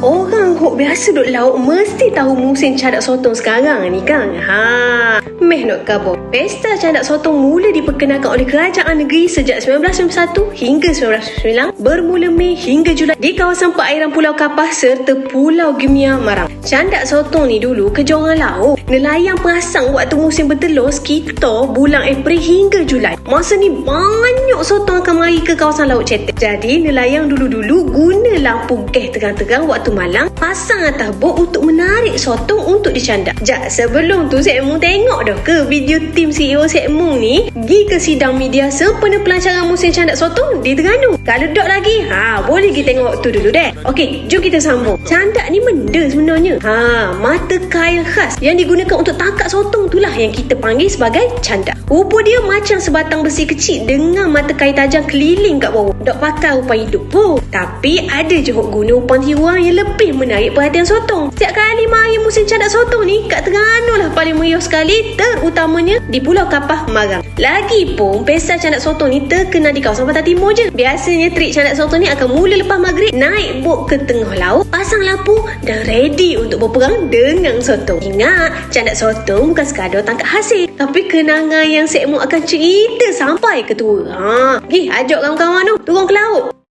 Hoja hok biasa duk laut mesti tahu musim cadak sotong sekarang ni kan. Ha. Meh nak khabar. Pesta cadak sotong mula diperkenalkan oleh kerajaan negeri sejak 1991 hingga 1999 bermula Mei hingga Julai di kawasan perairan Pulau Kapah serta Pulau Gemia Marang. Candak sotong ni dulu kerja laut. Nelayan perasang waktu musim bertelur sekitar bulan April hingga Julai. Masa ni banyak sotong akan mari ke kawasan laut cetek. Jadi nelayan dulu-dulu guna lampu gas terang-terang waktu malam pasang atas bot untuk menarik sotong untuk dicandak. Jak sebelum tu Sek Mung tengok dah ke video tim CEO Sek Mung ni pergi ke sidang media sempena pelancaran musim candak sotong di Terengganu. Kalau dok lagi, ha boleh kita tengok tu dulu deh. Okey, jom kita sambung. Candak ni benda sebenarnya. Ha, mata kail khas yang digunakan untuk tangkap sotong itulah yang kita panggil sebagai candak. Rupa dia macam sebatang besi kecil dengan mata kail tajam keliling kat bawah. Dok pakai umpan hidup. Oh, tapi ada je hok guna umpan tiwang yang lebih menarik perhatian sotong. Setiap kali mari musim candak sotong ni, kat Terengganu lah paling meriah sekali, terutamanya di Pulau Kapah, Marang. Lagipun, pesta candak sotong ni terkenal di kawasan Pantai Timur je. Biasanya trik candak sotong ni akan mula lepas maghrib, naik bot ke tengah laut, pasang lampu dan ready untuk berperang dengan sotong. Ingat, candak sotong bukan sekadar tangkap hasil, tapi kenangan yang Sekmo akan cerita sampai ke tua. Ha, pergi ajak kawan-kawan tu turun ke laut.